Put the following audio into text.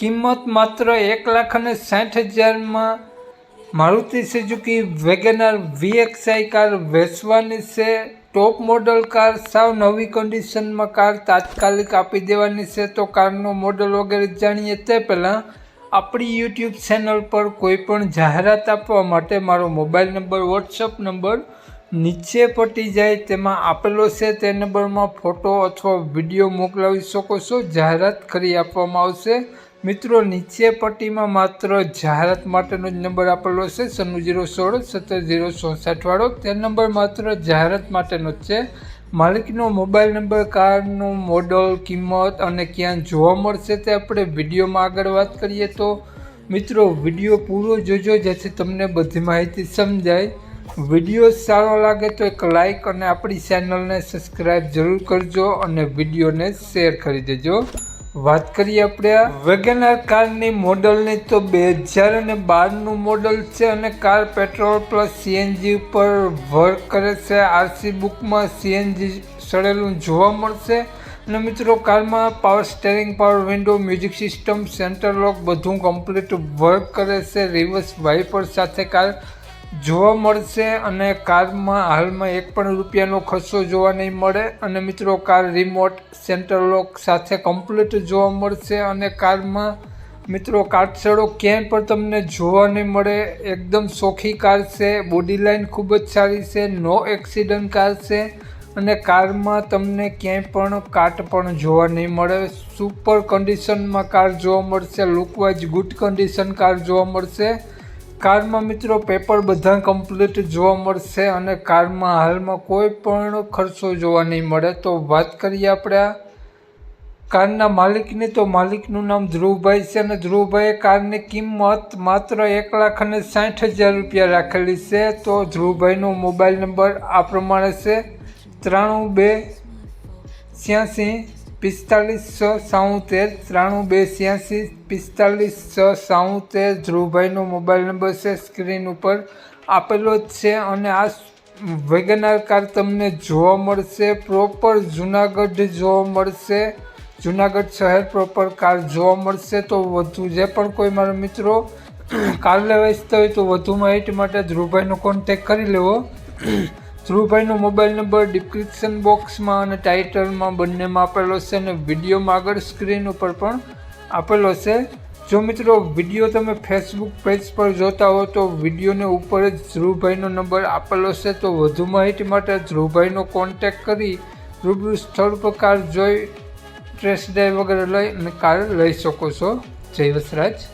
કિંમત માત્ર એક લાખ અને સાઠ હજારમાં Maruti Suzuki WagonR VXI car વેચવાની છે. ટોપ મોડલ કાર સાવ નવી કન્ડિશનમાં કાર તાત્કાલિક આપી દેવાની છે. તો કારનો મોડલ વગેરે જાણીએ તે પહેલાં આપણી યુટ્યુબ ચેનલ પર કોઈ પણ જાહેરાત આપવા માટે મારો મોબાઈલ નંબર, વોટ્સઅપ નંબર નીચે પટી જાય, તેમાં આપેલો છે. તે નંબરમાં ફોટો અથવા વીડિયો મોકલાવી શકો છો. જાહેરાત કરી આપવામાં આવશે. મિત્રો, નીચે પટ્ટીમાં માત્ર જાહેરાત માટેનો જ નંબર આપેલો છે, સન્નું જીરો સોળ, સત્તર જીરો ચોસઠ વાળો. તે નંબર માત્ર જાહેરાત માટેનો જ છે. માલિકનો મોબાઈલ નંબર, કારનું મોડલ, કિંમત અને ક્યાં જોવા મળશે તે આપણે વિડીયોમાં આગળ વાત કરીએ તો, મિત્રો, વીડિયો પૂરો જોજો, જેથી તમને બધી માહિતી સમજાય. વીડિયો સારો લાગે તો એક લાઈક અને આપણી ચેનલને સબસ્ક્રાઈબ જરૂર કરજો અને વિડીયોને શેર કરી દેજો. વાત કરીએ આપણે વેગેનાર કારની મોડલની. તો બે હજાર અને બારનું મોડલ છે અને કાર પેટ્રોલ પ્લસ સીએનજી ઉપર વર્ક કરે છે. આરસી બુકમાં સીએનજી સડેલું જોવા મળશે. અને મિત્રો, કારમાં power steering power window music system center lock બધું કમ્પ્લીટ વર્ક કરે છે. રિવર્સ વાઇપર સાથે કાર જોવા મળશે અને કારમાં હાલમાં એક પણ રૂપિયાનો ખર્ચો જોવા નહીં મળે અને મિત્રો, કાર રિમોટ સેન્ટર લોક સાથે કમ્પ્લીટ જોવા મળશે અને કારમાં મિત્રો કાટસડો ક્યાંય પણ તમને જોવા નહીં મળે. એકદમ સોખી કાર છે બોડી લાઇન ખૂબ જ સારી છે નો એક્સિડન્ટ કાર છે અને કારમાં તમને ક્યાંય પણ કાટ પણ જોવા નહીં મળે. સુપર કન્ડિશનમાં કાર જોવા મળશે લુકવાઇઝ ગુડ કન્ડિશન કાર જોવા મળશે. કારમાં મિત્રો પેપર બધા કમ્પ્લીટ જોવા મળશે અને કારમાં હાલમાં કોઈ પણ ખર્ચો જોવા નહીં મળે. તો વાત કરીએ આપણે આ કારના માલિકની. તો માલિકનું નામ ધ્રુવભાઈ છે અને ધ્રુવભાઈએ કારની કિંમત માત્ર એક લાખ અને સાઠ હજાર રૂપિયા રાખેલી છે. તો ધ્રુવભાઈનો મોબાઈલ નંબર આ પ્રમાણે છે. ત્રાણું બે, છ્યાસી પિસ્તાલીસ છ સાઉતેર ત્રાણું બે છ્યાસી પિસ્તાલીસ છ સાઉતેર ધ્રુવભાઈનો મોબાઈલ નંબર છે, સ્ક્રીન ઉપર આપેલો જ છે અને આ વેગનાર કાર તમને જોવા મળશે, પ્રોપર જુનાગઢ જોવા મળશે, જુનાગઢ શહેર પ્રોપર કાર જોવા મળશે, તો વધુ જે પણ કોઈ મારા મિત્રો કાર લેવા ઈચ્છતા હોય તો વધુ માહિતી માટે ધ્રુવભાઈનો કોન્ટેક કરી લેવો. ધ્રુવભાઈનો મોબાઈલ નંબર ડિસ્ક્રિપ્શન બોક્સમાં અને ટાઇટલમાં બંનેમાં આપેલો છે અને વિડીયોમાં આગળ સ્ક્રીન ઉપર પણ આપેલો છે. જો મિત્રો, વીડિયો તમે ફેસબુક પેજ પર જોતા હો તો વિડીયોને ઉપર જ ધ્રુવભાઈનો નંબર આપેલો છે. તો વધુ માહિતી માટે ધ્રુવભાઈનો કોન્ટેક કરી રૂબરૂ સ્થળ પર કાર જોઈ ટ્રેસ ડ્રાઈવ વગેરે લઈ અને કાર લઈ શકો છો. જય વસરાજ.